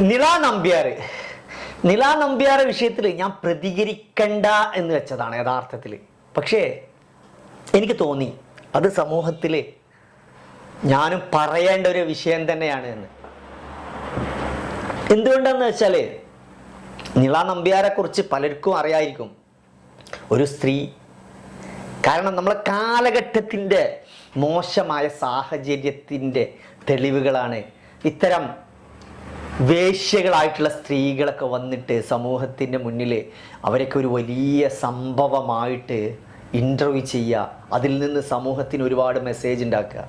നിള നമ്പ്യാർ. നില നമ്പ്യാർ വിഷയത്തിൽ ഞാൻ പ്രതികരിക്കണ്ട എന്ന് വെച്ചതാണ് യഥാർത്ഥത്തിൽ. പക്ഷേ എനിക്ക് തോന്നി അത് സമൂഹത്തിൽ ഞാനും പറയേണ്ട ഒരു വിഷയം തന്നെയാണ് എന്ന്. എന്തുകൊണ്ടെന്ന് വെച്ചാൽ നിള നമ്പ്യാരെ കുറിച്ച് പലർക്കും അറിയായിരിക്കും. ഒരു സ്ത്രീ കാരണം നമ്മളെ കാലഘട്ടത്തിന്റെ മോശമായ സാഹചര്യത്തിന്റെ തെളിവുകളാണ് ഇത്തരം വേശ്യകളായിട്ടുള്ള സ്ത്രീകളൊക്കെ വന്നിട്ട് സമൂഹത്തിന്റെ മുന്നിൽ അവരൊക്കെ ഒരു വലിയ സംഭവമായിട്ട് ഇന്റർവ്യൂ ചെയ്യുക അതിൽ നിന്ന് സമൂഹത്തിന് ഒരുപാട് മെസ്സേജ് ഉണ്ടാക്കുക.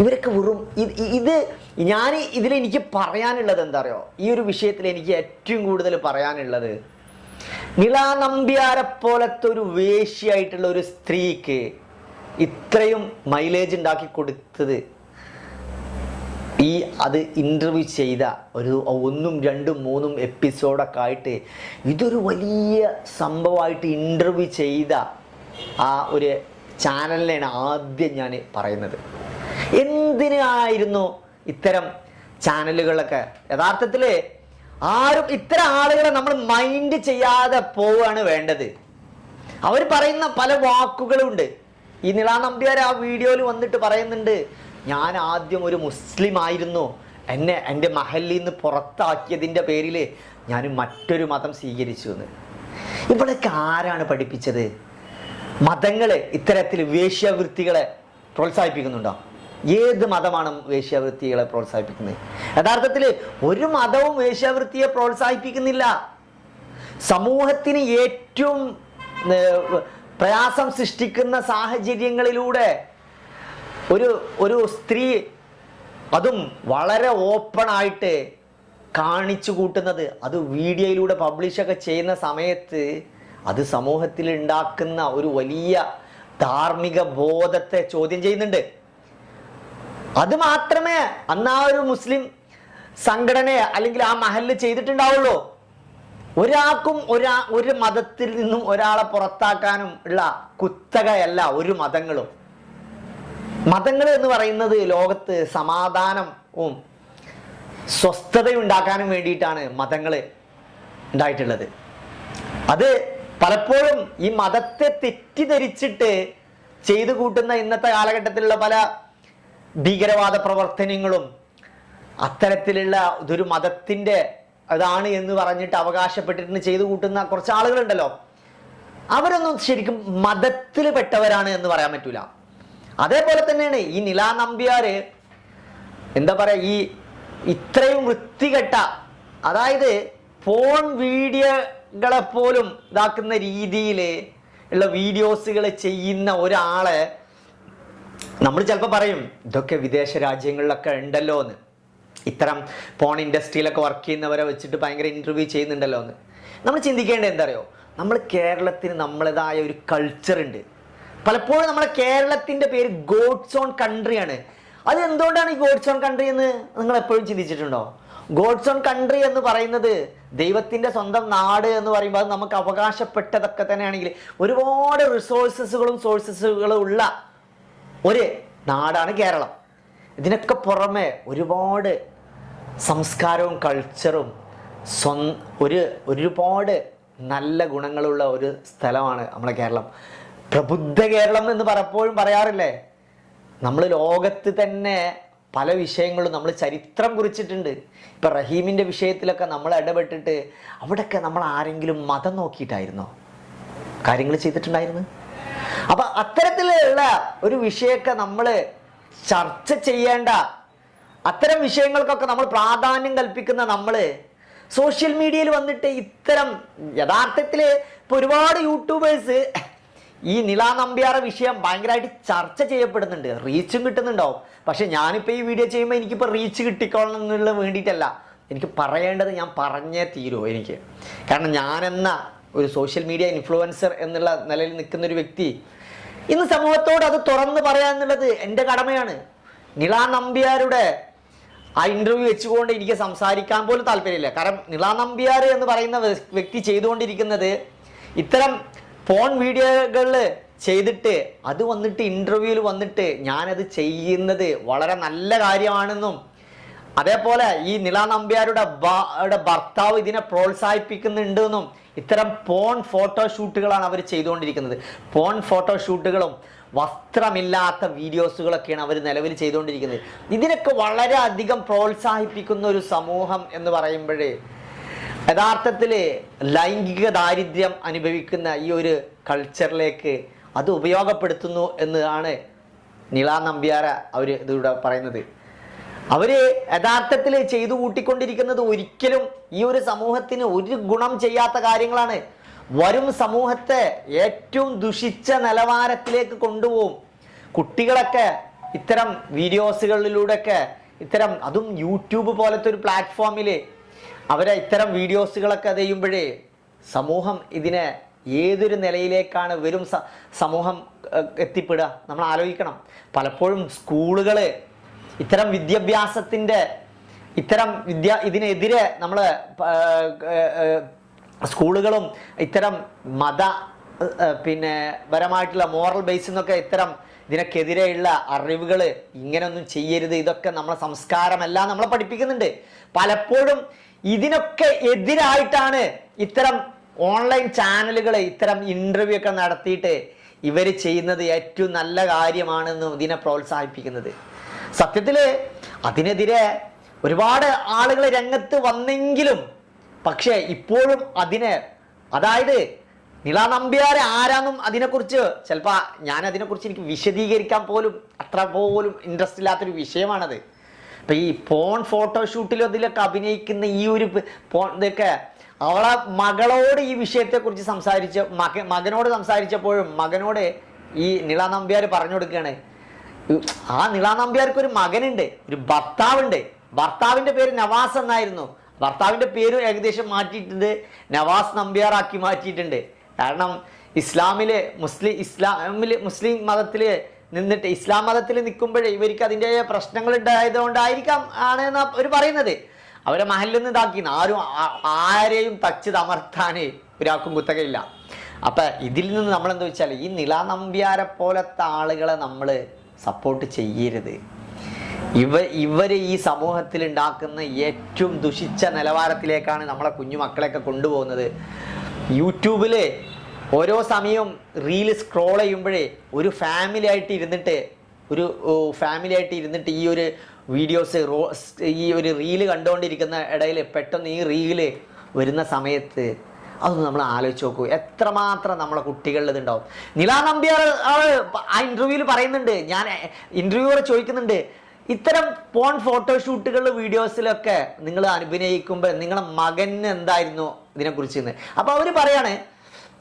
ഇവരൊക്കെ വെറും ഇത് ഞാൻ ഇതിൽ എനിക്ക് പറയാനുള്ളത് എന്താ അറിയോ ഈ ഒരു വിഷയത്തിൽ എനിക്ക് ഏറ്റവും കൂടുതൽ പറയാനുള്ളത് നിളാ നമ്പ്യാരെ പോലത്തെ ഒരു വേശ്യായിട്ടുള്ള ഒരു സ്ത്രീക്ക് ഇത്രയും മൈലേജ് ഉണ്ടാക്കി കൊടുത്തത് ഈ അത് ഇന്റർവ്യൂ ചെയ്ത ഒരു ഒന്നും രണ്ടും മൂന്നും എപ്പിസോഡൊക്കെ ആയിട്ട് ഇതൊരു വലിയ സംഭവമായിട്ട് ഇന്റർവ്യൂ ചെയ്ത ആ ഒരു ചാനലിനെയാണ് ആദ്യം ഞാൻ പറയുന്നത്. എന്തിനായിരുന്നു ഇത്തരം ചാനലുകളൊക്കെ യഥാർത്ഥത്തിൽ ആരും ഇത്തരം ആളുകളെ നമ്മൾ മൈൻഡ് ചെയ്യാതെ പോവുകയാണ് വേണ്ടത്. അവർ പറയുന്ന പല വാക്കുകളുണ്ട്. ഈ നിളാ നമ്പ്യാർ ആ വീഡിയോയിൽ വന്നിട്ട് പറയുന്നുണ്ട് ഞാൻ ആദ്യം ഒരു മുസ്ലിം ആയിരുന്നു. എന്നെ എന്റെ മഹലിൽ നിന്ന് പുറത്താക്കിയതിന്റെ പേരിൽ ഞാൻ മറ്റൊരു മതം സ്വീകരിച്ചു എന്ന് ഇവിടെയൊക്കെ ആരാണ് പഠിപ്പിച്ചത്? മതങ്ങൾ ഇത്തരത്തിൽ വേശ്യാവൃത്തികളെ പ്രോത്സാഹിപ്പിക്കുന്നുണ്ടോ? ഏത് മതമാണ് വേശ്യാവൃത്തികളെ പ്രോത്സാഹിപ്പിക്കുന്നത്? യഥാർത്ഥത്തിൽ ഒരു മതവും വേശ്യാവൃത്തിയെ പ്രോത്സാഹിപ്പിക്കുന്നില്ല. സമൂഹത്തിന് ഏറ്റവും പ്രയാസം സൃഷ്ടിക്കുന്ന സാഹചര്യങ്ങളിലൂടെ ഒരു ഒരു സ്ത്രീ അതും വളരെ ഓപ്പൺ ആയിട്ട് കാണിച്ചു കൂട്ടുന്നത്. അത് വീഡിയോയിലൂടെ പബ്ലിഷൊക്കെ ചെയ്യുന്ന സമയത്ത് അത് സമൂഹത്തിൽ ഉണ്ടാക്കുന്ന ഒരു വലിയ ധാർമ്മിക ബോധത്തെ ചോദ്യം ചെയ്യുന്നുണ്ട്. അത് മാത്രമേ അന്ന് ആ ഒരു മുസ്ലിം സംഘടനയെ അല്ലെങ്കിൽ ആ മഹലിൽ ചെയ്തിട്ടുണ്ടാവുള്ളൂ. ഒരാൾക്കും ഒരാ ഒരു മതത്തിൽ നിന്നും ഒരാളെ പുറത്താക്കാനും ഉള്ള കുത്തകയല്ല ഒരു മതങ്ങളും. മതങ്ങൾ എന്ന് പറയുന്നത് ലോകത്ത് സമാധാനവും സ്വസ്ഥതയുണ്ടാക്കാനും വേണ്ടിയിട്ടാണ് മതങ്ങൾ ഉണ്ടായിട്ടുള്ളത്. അത് പലപ്പോഴും ഈ മതത്തെ തെറ്റിദ്ധരിച്ചിട്ട് ചെയ്തു കൂട്ടുന്ന ഇന്നത്തെ കാലഘട്ടത്തിലുള്ള പല ഭീകരവാദ പ്രവർത്തനങ്ങളും അത്തരത്തിലുള്ള ഇതൊരു മതത്തിന്റെ അതാണ് എന്ന് പറഞ്ഞിട്ട് അവകാശപ്പെട്ടിട്ട് ചെയ്തു കൂട്ടുന്ന കുറച്ച് ആളുകളുണ്ടല്ലോ. അവരൊന്നും ശരിക്കും മതത്തിൽ പെട്ടവരാണ് എന്ന് പറയാൻ പറ്റൂല. അതേപോലെ തന്നെയാണ് ഈ നിലാ നമ്പ്യാര് എന്താ പറയുക ഈ ഇത്രയും വൃത്തികെട്ട അതായത് ഫോൺ വീഡിയോകളെ പോലും ഇതാക്കുന്ന രീതിയിൽ ഉള്ള വീഡിയോസുകൾ ചെയ്യുന്ന ഒരാളെ നമ്മൾ ചിലപ്പോൾ പറയും ഇതൊക്കെ വിദേശ രാജ്യങ്ങളിലൊക്കെ ഉണ്ടല്ലോ എന്ന് ഇത്തരം ഫോൺ ഇൻഡസ്ട്രിയിലൊക്കെ വർക്ക് ചെയ്യുന്നവരെ വെച്ചിട്ട് ഭയങ്കര ഇന്റർവ്യൂ ചെയ്യുന്നുണ്ടല്ലോ എന്ന് നമ്മൾ ചിന്തിക്കേണ്ടത് എന്താ അറിയോ? നമ്മൾ കേരളത്തിന് നമ്മളേതായ ഒരു കൾച്ചർ ഉണ്ട്. പലപ്പോഴും നമ്മുടെ കേരളത്തിന്റെ പേര് ഗോഡ്സ് ഓൺ കൺട്രിയാണ് അത് എന്തുകൊണ്ടാണ് ഈ ഗോഡ്സ് ഓൺ കൺട്രി എന്ന് നിങ്ങൾ എപ്പോഴും ചിന്തിച്ചിട്ടുണ്ടോ? ഗോഡ്സ് ഓൺ കൺട്രി എന്ന് പറയുന്നത് ദൈവത്തിന്റെ സ്വന്തം നാട് എന്ന് പറയുമ്പോൾ അത് നമുക്ക് അവകാശപ്പെട്ടതൊക്കെ തന്നെയാണെങ്കിൽ ഒരുപാട് റിസോഴ്സസുകളും സോഴ്സസുകളും ഉള്ള ഒരു നാടാണ് കേരളം. ഇതിനൊക്കെ പുറമെ ഒരുപാട് സംസ്കാരവും കൾച്ചറും സ്വ ഒരു ഒരുപാട് നല്ല ഗുണങ്ങളുള്ള ഒരു സ്ഥലമാണ് നമ്മുടെ കേരളം. പ്രബുദ്ധ കേരളം എന്ന് പലപ്പോഴും പറയാറില്ലേ? നമ്മൾ ലോകത്ത് തന്നെ പല വിഷയങ്ങളും നമ്മൾ ചരിത്രം കുറിച്ചിട്ടുണ്ട്. ഇപ്പം റഹീമിന്റെ വിഷയത്തിലൊക്കെ നമ്മൾ ഇടപെട്ടിട്ട് അവിടെയൊക്കെ നമ്മൾ ആരെങ്കിലും മതം നോക്കിയിട്ടായിരുന്നോ? കാര്യങ്ങൾ ചെയ്തിട്ടുണ്ടായിരുന്നു? അപ്പം അത്തരത്തിലുള്ള ഒരു വിഷയമൊക്കെ നമ്മൾ ചർച്ച ചെയ്യേണ്ട അത്തരം വിഷയങ്ങൾക്കൊക്കെ നമ്മൾ പ്രാധാന്യം കൽപ്പിക്കുന്ന നമ്മൾ സോഷ്യൽ മീഡിയയിൽ വന്നിട്ട് ഇത്തരം യഥാർത്ഥത്തിൽ ഇപ്പോൾ ഒരുപാട് യൂട്യൂബേഴ്സ് ഈ നില നമ്പ്യാറ വിഷയം ഭയങ്കരമായിട്ട് ചർച്ച ചെയ്യപ്പെടുന്നുണ്ട്. റീച്ചും കിട്ടുന്നുണ്ടാവും. പക്ഷെ ഞാനിപ്പോൾ ഈ വീഡിയോ ചെയ്യുമ്പോൾ എനിക്കിപ്പോൾ റീച്ച് കിട്ടിക്കോളണം എന്നുള്ള വേണ്ടിയിട്ടല്ല. എനിക്ക് പറയേണ്ടത് ഞാൻ പറഞ്ഞേ തീരൂ എനിക്ക്. കാരണം ഞാനെന്ന ഒരു സോഷ്യൽ മീഡിയ ഇൻഫ്ലുവൻസർ എന്നുള്ള നിലയിൽ നിൽക്കുന്ന ഒരു വ്യക്തി ഇന്ന് സമൂഹത്തോട് അത് തുറന്ന് പറയുക എന്നുള്ളത് എന്റെ കടമയാണ്. നിള നമ്പ്യാരുടെ ആ ഇന്റർവ്യൂ വെച്ചുകൊണ്ട് എനിക്ക് സംസാരിക്കാൻ പോലും താല്പര്യമില്ല. കാരണം നിള നമ്പ്യാർ എന്ന് പറയുന്ന വ്യ- വ്യക്തി ചെയ്തുകൊണ്ടിരിക്കുന്നത് ഇത്തരം ഫോൺ വീഡിയോകൾ ചെയ്തിട്ട് അത് വന്നിട്ട് ഇന്റർവ്യൂവിൽ വന്നിട്ട് ഞാനത് ചെയ്യുന്നത് വളരെ നല്ല കാര്യമാണെന്നും അതേപോലെ ഈ നില നമ്പ്യാരുടെ ഭർത്താവ് ഇതിനെ പ്രോത്സാഹിപ്പിക്കുന്നുണ്ടെന്നും ഇത്തരം പോൺ ഫോട്ടോഷൂട്ടുകളാണ് അവർ ചെയ്തുകൊണ്ടിരിക്കുന്നത്. പോൺ ഫോട്ടോഷൂട്ടുകളും വസ്ത്രമില്ലാത്ത വീഡിയോസുകളൊക്കെയാണ് അവർ നിലവിൽ ചെയ്തുകൊണ്ടിരിക്കുന്നത്. ഇതിനൊക്കെ വളരെയധികം പ്രോത്സാഹിപ്പിക്കുന്ന ഒരു സമൂഹം എന്ന് പറയുമ്പോഴേ യഥാർത്ഥത്തിൽ ലൈംഗിക ദാരിദ്ര്യം അനുഭവിക്കുന്ന ഈ ഒരു കൾച്ചറിലേക്ക് അത് ഉപയോഗപ്പെടുത്തുന്നു എന്നതാണ് നിള നമ്പ്യാര അവർ ഇതിലൂടെ പറയുന്നത്. അവർ യഥാർത്ഥത്തിൽ ചെയ്തു കൂട്ടിക്കൊണ്ടിരിക്കുന്നത് ഒരിക്കലും ഈ ഒരു സമൂഹത്തിന് ഒരു ഗുണം ചെയ്യാത്ത കാര്യങ്ങളാണ്. വരും സമൂഹത്തെ ഏറ്റവും ദുഷിച്ച നിലവാരത്തിലേക്ക് കൊണ്ടുപോകും. കുട്ടികളൊക്കെ ഇത്തരം വീഡിയോസുകളിലൂടെയൊക്കെ ഇത്തരം അതും യൂട്യൂബ് പോലത്തെ ഒരു പ്ലാറ്റ്ഫോമിൽ അവരെ ഇത്തരം വീഡിയോസുകളൊക്കെ ചെയ്യുമ്പോഴേ സമൂഹം ഇതിനെ ഏതൊരു നിലയിലേക്കാണ് വരും സമൂഹം എത്തിപ്പെടുക നമ്മൾ ആലോചിക്കണം. പലപ്പോഴും സ്കൂളുകൾ ഇത്തരം വിദ്യാഭ്യാസത്തിന്റെ ഇത്തരം വിദ്യ ഇതിനെതിരെ നമ്മൾ സ്കൂളുകളും ഇത്തരം മത പിന്നെ പരമായിട്ടുള്ള മോറൽ ബേസിൽ നിന്നൊക്കെ ഇത്തരം ഇതിനൊക്കെതിരെയുള്ള അറിവുകൾ ഇങ്ങനെയൊന്നും ചെയ്യരുത് ഇതൊക്കെ നമ്മളെ സംസ്കാരമല്ല നമ്മളെ പഠിപ്പിക്കുന്നുണ്ട്. പലപ്പോഴും ഇതിനൊക്കെ എതിരായിട്ടാണ് ഇത്തരം ഓൺലൈൻ ചാനലുകൾ ഇത്തരം ഇന്റർവ്യൂ ഒക്കെ നടത്തിയിട്ട് ഇവർ ചെയ്യുന്നത് ഏറ്റവും നല്ല കാര്യമാണെന്ന് ഇതിനെ പ്രോത്സാഹിപ്പിക്കുന്നത്. സത്യത്തിൽ അതിനെതിരെ ഒരുപാട് ആളുകൾ രംഗത്ത് വന്നെങ്കിലും പക്ഷേ ഇപ്പോഴും അതിനെ അതായത് നിള നമ്പ്യാർ ആരാന്നും അതിനെക്കുറിച്ച് ചിലപ്പോൾ ഞാൻ അതിനെക്കുറിച്ച് എനിക്ക് വിശദീകരിക്കാൻ പോലും അത്ര പോലും ഇൻട്രസ്റ്റ് ഇല്ലാത്തൊരു വിഷയമാണത്. ഇപ്പം ഈ പോൺ ഫോട്ടോഷൂട്ടിലും അതിലൊക്കെ അഭിനയിക്കുന്ന ഈ ഒരു പോൺ ഇതൊക്കെ അവളെ മകളോട് ഈ വിഷയത്തെക്കുറിച്ച് സംസാരിച്ച മക മകനോട് സംസാരിച്ചപ്പോഴും മകനോട് ഈ നിള നമ്പ്യാർ പറഞ്ഞു കൊടുക്കുകയാണ് ആ നിള നമ്പ്യാർക്ക് ഒരു മകനുണ്ട് ഒരു ഭർത്താവുണ്ട്. ഭർത്താവിന്റെ പേര് നവാസ് എന്നായിരുന്നു. ഭർത്താവിന്റെ പേര് ഏകദേശം മാറ്റിയിട്ടുണ്ട് നവാസ് നമ്പ്യാറാക്കി മാറ്റിയിട്ടുണ്ട്. കാരണം ഇസ്ലാമിലെ മുസ്ലിം ഇസ്ലാമിലെ മുസ്ലിം മതത്തിൽ നിന്നിട്ട് ഇസ്ലാം മതത്തിൽ നിൽക്കുമ്പോഴേ ഇവർക്ക് അതിന്റെ പ്രശ്നങ്ങൾ ഉണ്ടായതുകൊണ്ടായിരിക്കാം ആണ് എന്നാ അവർ പറയുന്നത്. അവരെ മഹലിൽ നിന്ന് ഇതാക്കി ആരും ആരെയും തച്ച് തമർത്താൻ ഒരാൾക്കും കുത്തകയില്ല. അപ്പം ഇതിൽ നിന്ന് നമ്മൾ എന്താ വെച്ചാൽ ഈ നില നമ്പ്യാരെ പോലത്തെ ആളുകളെ നമ്മൾ സപ്പോർട്ട് ചെയ്യരുത്. ഇവ ഇവർ ഈ സമൂഹത്തിൽ ഉണ്ടാക്കുന്ന ഏറ്റവും ദുഷിച്ച നിലവാരത്തിലേക്കാണ് നമ്മളെ കുഞ്ഞു മക്കളെയൊക്കെ കൊണ്ടുപോകുന്നത്. യൂട്യൂബിൽ ഓരോ സമയവും റീൽ സ്ക്രോൾ ചെയ്യുമ്പോഴേ ഒരു ഫാമിലി ആയിട്ട് ഇരുന്നിട്ട് ഒരു ഫാമിലി ആയിട്ട് ഇരുന്നിട്ട് ഈ ഒരു വീഡിയോസ് റോ ഈ ഒരു റീൽ കണ്ടുകൊണ്ടിരിക്കുന്ന ഇടയിൽ പെട്ടെന്ന് ഈ റീൽ വരുന്ന സമയത്ത് അതൊന്ന് നമ്മൾ ആലോചിച്ച് നോക്കൂ. എത്രമാത്രം നമ്മളെ കുട്ടികളിൽ ഇതുണ്ടാവും. നിലാ നമ്പ്യാർ ആ ഇന്റർവ്യൂവിൽ പറയുന്നുണ്ട്. ഞാൻ ഇന്റർവ്യൂവർ ചോദിക്കുന്നുണ്ട്. ഇത്തരം പോൺ ഫോട്ടോഷൂട്ടുകൾ വീഡിയോസിലൊക്കെ നിങ്ങൾ അഭിനയിക്കുമ്പോൾ നിങ്ങളുടെ മകന് എന്തായിരുന്നു ഇതിനെക്കുറിച്ച് അപ്പോൾ അവർ പറയാണ്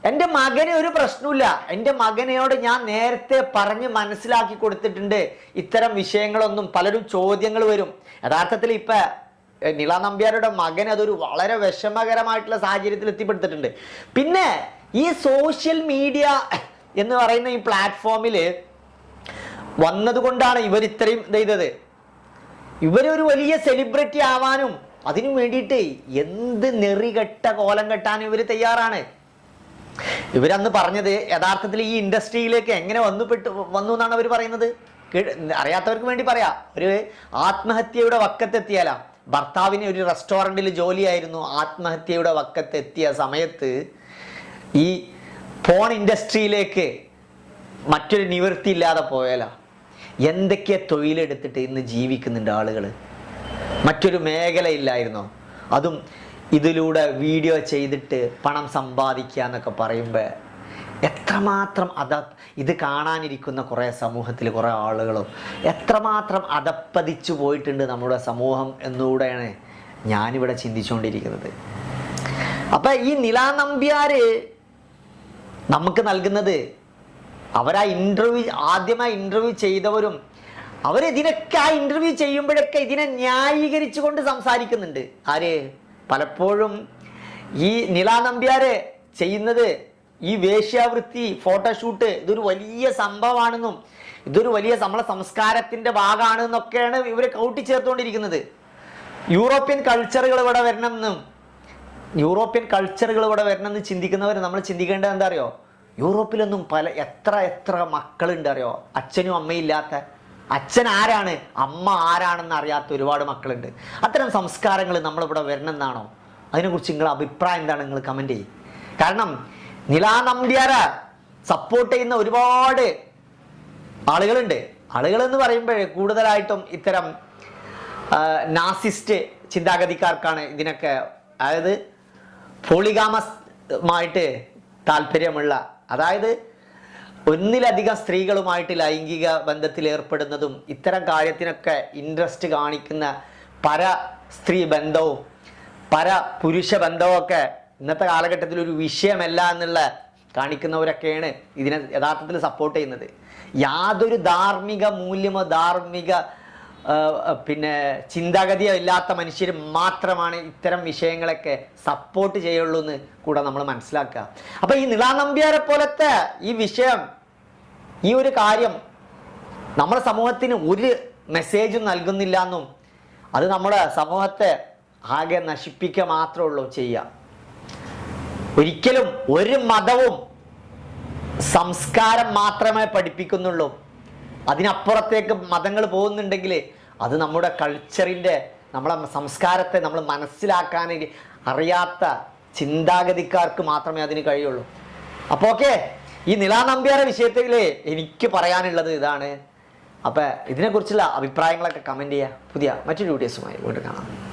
എന്റെ മകന് ഒരു പ്രശ്നമില്ല എന്റെ മകനെയോട് ഞാൻ നേരത്തെ പറഞ്ഞ് മനസ്സിലാക്കി കൊടുത്തിട്ടുണ്ട്. ഇത്തരം വിഷയങ്ങളൊന്നും പലരും ചോദ്യങ്ങൾ വരും. യഥാർത്ഥത്തിൽ ഇപ്പൊ നിള നമ്പ്യാരുടെ മകൻ അതൊരു വളരെ വിഷമകരമായിട്ടുള്ള സാഹചര്യത്തിൽ എത്തിപ്പെടുത്തിട്ടുണ്ട് പിന്നെ ഈ സോഷ്യൽ മീഡിയ എന്ന് പറയുന്ന ഈ പ്ലാറ്റ്ഫോമിൽ വന്നതുകൊണ്ടാണ് ഇവർ ഇത്രയും ഇത് ചെയ്തത്. ഇവരൊരു വലിയ സെലിബ്രിറ്റി ആവാനും അതിനു വേണ്ടിയിട്ട് എന്ത് നെറികെട്ട കോലം കെട്ടാനും ഇവർ തയ്യാറാണ്. ഇവരന്ന് പറഞ്ഞത് യഥാർത്ഥത്തിൽ ഈ ഇൻഡസ്ട്രിയിലേക്ക് എങ്ങനെ വന്നുപെട്ട് വന്നു എന്നാണ് അവർ പറയുന്നത്? അറിയാത്തവർക്ക് വേണ്ടി പറയാം. ഒരു ആത്മഹത്യയുടെ വക്കത്തെത്തിയാലാ. ഭർത്താവിന് ഒരു റെസ്റ്റോറന്റിൽ ജോലിയായിരുന്നു ആത്മഹത്യയുടെ വക്കത്തെത്തിയ സമയത്ത് ഈ ഫോൺ ഇൻഡസ്ട്രിയിലേക്ക് മറ്റൊരു നിവൃത്തി ഇല്ലാതെ പോയാലാ. എന്തൊക്കെ തൊഴിലെടുത്തിട്ട് ഇന്ന് ജീവിക്കുന്നുണ്ട് ആളുകൾ മറ്റൊരു മേഖലയില്ലായിരുന്നോ അതും ഇതിലൂടെ വീഡിയോ ചെയ്തിട്ട് പണം സമ്പാദിക്കുക എന്നൊക്കെ പറയുമ്പോൾ എത്രമാത്രം അത ഇത് കാണാനിരിക്കുന്ന കുറേ സമൂഹത്തിൽ കുറേ ആളുകളും എത്രമാത്രം അതപ്പതിച്ചു പോയിട്ടുണ്ട് നമ്മുടെ സമൂഹം എന്നുകൂടെയാണ് ഞാനിവിടെ ചിന്തിച്ചുകൊണ്ടിരിക്കുന്നത് അപ്പം ഈ നിലാനമ്പ്യാർ നമുക്ക് നൽകുന്നത് അവരാ ഇന്റർവ്യൂ ആദ്യമായി ഇന്റർവ്യൂ ചെയ്തവരും അവരിതിനൊക്കെ ആ ഇന്റർവ്യൂ ചെയ്യുമ്പോഴൊക്കെ ഇതിനെ ന്യായീകരിച്ചുകൊണ്ട് സംസാരിക്കുന്നുണ്ട്. ആര്? പലപ്പോഴും ഈ നിലാ നമ്പ്യാര് ചെയ്യുന്നത് ഈ വേശ്യാവൃത്തി ഫോട്ടോഷൂട്ട് ഇതൊരു വലിയ സംഭവമാണെന്നും ഇതൊരു വലിയ നമ്മളെ സംസ്കാരത്തിന്റെ ഭാഗമാണെന്നൊക്കെയാണ് ഇവർ കൂട്ടിച്ചേർത്തുകൊണ്ടിരിക്കുന്നത്. യൂറോപ്യൻ കൾച്ചറുകൾ ഇവിടെ വരണമെന്നും യൂറോപ്യൻ കൾച്ചറുകൾ ഇവിടെ വരണമെന്ന് ചിന്തിക്കുന്നവർ നമ്മൾ ചിന്തിക്കേണ്ടത് എന്താ അറിയോ? യൂറോപ്പിലൊന്നും പല എത്ര എത്ര മക്കളുണ്ട് അറിയോ? അച്ഛനും അമ്മയും ഇല്ലാത്ത അച്ഛൻ ആരാണ്? അമ്മ ആരാണെന്ന് അറിയാത്ത ഒരുപാട് മക്കളുണ്ട്. അത്തരം സംസ്കാരങ്ങൾ നമ്മളിവിടെ വരണമെന്നാണോ? അതിനെക്കുറിച്ച് നിങ്ങളുടെ അഭിപ്രായം എന്താണ്? നിങ്ങൾ കമന്റ് ചെയ്യും. കാരണം നിലാ നമ്പ്യാര സപ്പോർട്ട് ചെയ്യുന്ന ഒരുപാട് ആളുകളുണ്ട്. ആളുകൾ എന്ന് പറയുമ്പോൾ കൂടുതലായിട്ടും ഇത്തരം നാസിസ്റ്റ് ചിന്താഗതിക്കാർക്കാണ് ഇതിനൊക്കെ അതായത് പോളിഗാമസ് മായിട്ട് താല്പര്യമുള്ള അതായത് ഒന്നിലധികം സ്ത്രീകളുമായിട്ട് ലൈംഗിക ബന്ധത്തിൽ ഏർപ്പെടുന്നതും ഇത്തരം കാര്യത്തിനൊക്കെ ഇൻട്രസ്റ്റ് കാണിക്കുന്ന പര സ്ത്രീ ബന്ധവും പര പുരുഷ ബന്ധവും ഒക്കെ ഇന്നത്തെ കാലഘട്ടത്തിൽ ഒരു വിഷയമല്ല എന്നുള്ള കാണിക്കുന്നവരൊക്കെയാണ് ഇതിനെ യഥാർത്ഥത്തിൽ സപ്പോർട്ട് ചെയ്യുന്നത്. യാതൊരു ധാർമ്മിക മൂല്യമോ ധാർമ്മിക പിന്നെ ചിന്താഗതിയോ ഇല്ലാത്ത മനുഷ്യർ മാത്രമാണ് ഇത്തരം വിഷയങ്ങളൊക്കെ സപ്പോർട്ട് ചെയ്യുള്ളൂ എന്ന് കൂടെ നമ്മൾ മനസ്സിലാക്കുക. അപ്പൊ ഈ നിളാ നമ്പ്യാരെ പോലത്തെ ഈ വിഷയം ഈ ഒരു കാര്യം നമ്മുടെ സമൂഹത്തിന് ഒരു മെസ്സേജും നൽകുന്നില്ല എന്നും അത് നമ്മുടെ സമൂഹത്തെ ആകെ നശിപ്പിക്കുക മാത്രമേ ഉള്ളൂ ചെയ്യുക. ഒരിക്കലും ഒരു മതവും സംസ്കാരം മാത്രമേ പഠിപ്പിക്കുന്നുള്ളൂ. അതിനപ്പുറത്തേക്ക് മതങ്ങൾ പോകുന്നുണ്ടെങ്കിൽ അത് നമ്മുടെ കൾച്ചറിന്റെ നമ്മളെ സംസ്കാരത്തെ നമ്മൾ മനസ്സിലാക്കാൻ അറിയാത്ത ചിന്താഗതിക്കാർക്ക് മാത്രമേ അതിന് കഴിയുള്ളൂ. അപ്പോൾ ഓക്കെ ഈ നിലാ നമ്പ്യാരെ വിഷയത്തിൽ എനിക്ക് പറയാനുള്ളത് ഇതാണ്. അപ്പം ഇതിനെക്കുറിച്ചുള്ള അഭിപ്രായങ്ങളൊക്കെ കമന്റ് ചെയ്യുക പുതിയ മറ്റൊരു വീഡിയോസുമായി വീണ്ടും കാണാം.